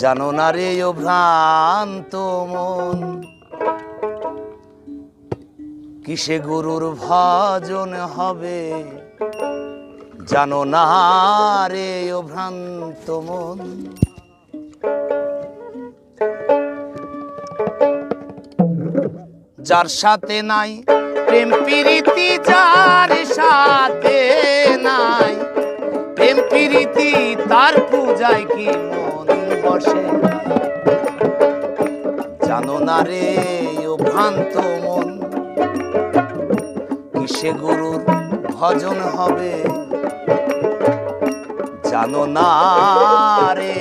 জানো না রে ও ভ্রান্ত মন, কিসে গুরুর ভজন হবে? জানো না রে ও ভ্রান্ত মন। যার সাথে নাই প্রেম প্রীতি, যার সাথে নাই প্রেম প্রীতি তার পূজায় কি মন বসে? জানো না রে, ও ভ্রান্ত মন। কিসে গুরুর ভজন হবে? জানো না রে।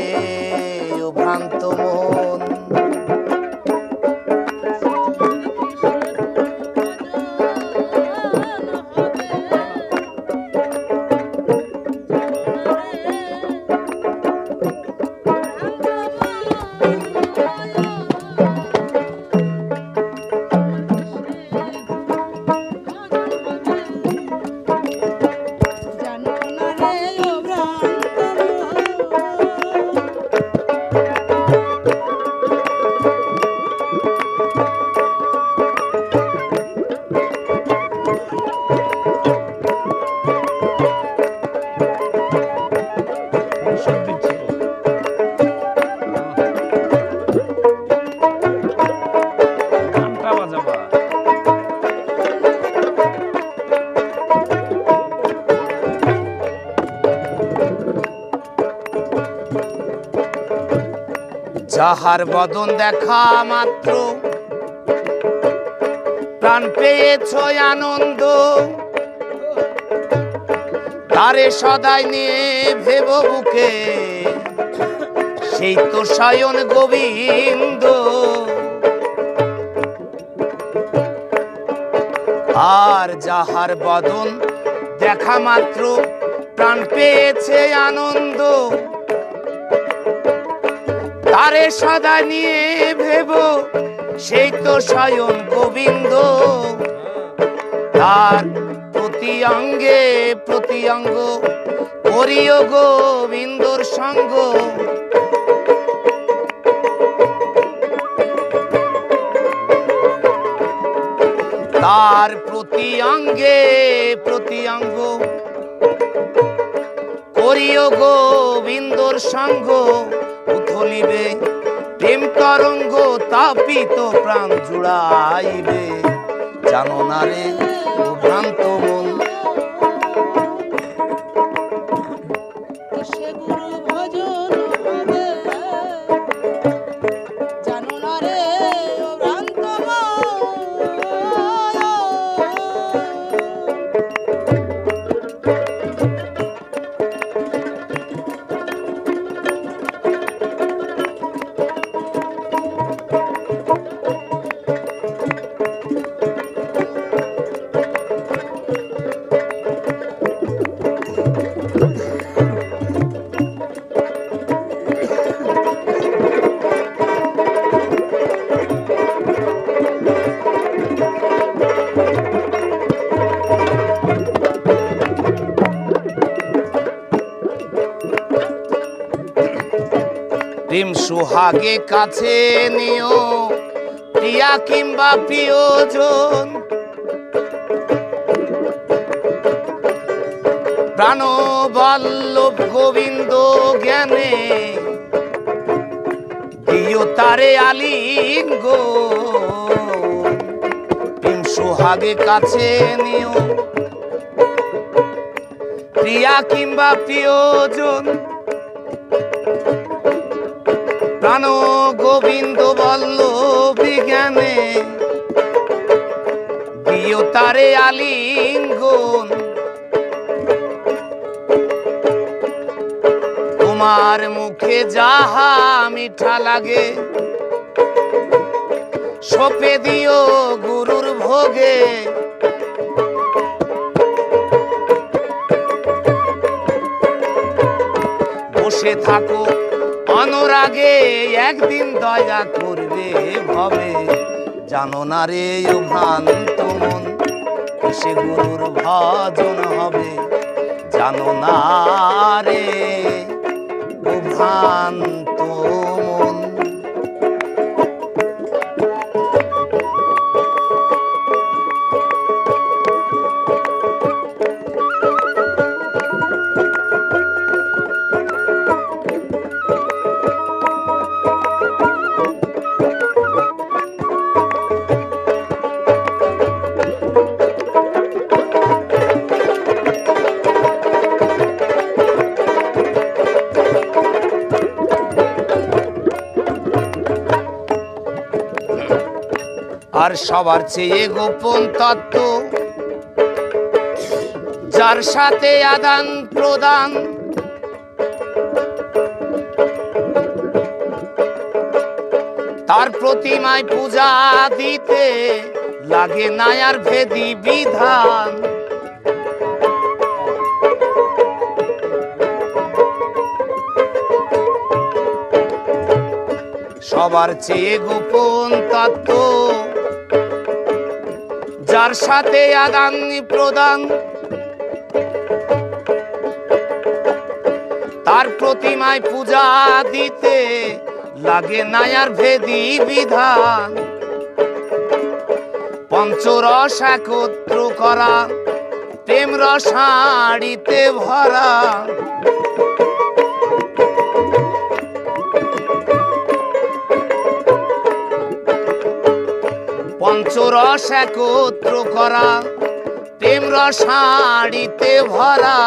যাহার বদন দেখা মাত্র, প্রাণ পেয়েছ আনন্দ। তারে সদাই নিয়ে ভেব বুকে, সেই তো সায়ন গোবিন্দ। আর যাহার বদন দেখা মাত্র, প্রাণ পেয়েছে আনন্দ। তারে সদা নিয়ে ভেব, সেই তো স্বয়ং গোবিন্দ। তার প্রতি অঙ্গে প্রতি অঙ্গ করিও গোবিন্দর সঙ্গ। তার প্রতি অঙ্গে প্রতি অঙ্গ করিও গোবিন্দর সঙ্গ, উথলিবে প্রেম তরঙ্গ তাপিত প্রাণ জুড়াইবে। জানো না রে ভ্রান্ত প্রেম সুহাগে কাছে নিও, প্রিয়া কিংবা প্রিয়জন। প্রাণ বল্লভ গোবিন্দ জ্ঞানে দিও তারে আলিঙ্গ প্রেম সুহাগে কাছে নিও, প্রিয়া কিংবা প্রিয়জন। প্রাণ গোবিন্দ বল্ল বিজ্ঞানে দিও তারে আলিঙ্গন। তোমার মুখে যাহা মিঠা লাগে, সপে দিও গুরুর ভোগে। বসে থাকো অনুরাগে একদিন দয়া করবে ভবে। জানো না রে ভ্রান্ত মন সে গুরুর ভজন হবে? জানো না রে ভ্রান্ত মন। আর সবার চেয়ে গোপন তত্ত্ব, যার সাথে আদান প্রদান। তার প্রতিমায় পূজা দিতে লাগে না আর ভেদি বিধান। সবার চেয়ে গোপন তত্ত্ব যার সাথে আদান প্রদান, তার প্রতিমায় পূজা দিতে লাগে নায়ার ভেদি বিধান। পঞ্চরস একত্র করা, প্রেম রসাড়িতে ভরা। পঞ্চরস একত্র করা প্রেম রসাড়িতে ভরা,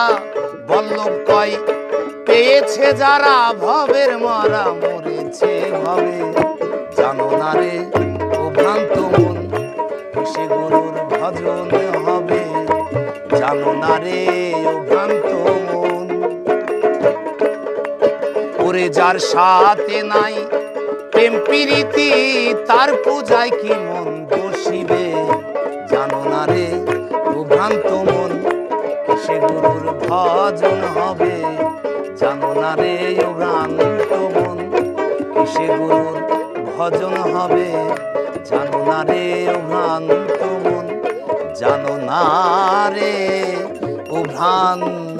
বল্লভ কয়, পেয়েছে যারা ভবের মরা, মরেছে ভবে। জানো না রে, ও ভ্রান্ত মন সে গরুর ভজন হবে? জানো না রে, ও ভ্রান্ত মন, ওরে যার সাথে নাই প্রেম প্রীতি, তার পূজায় কি মন বসিবে জানো না রে, ভ্রান্ত মন সে গুরুর ভজন হবে? জানো না রে ভ্রান্ত মন সে গুরুর ভজন হবে? জানো না রে ভ্রান্ত মন, জানো না রে ভ্রান্ত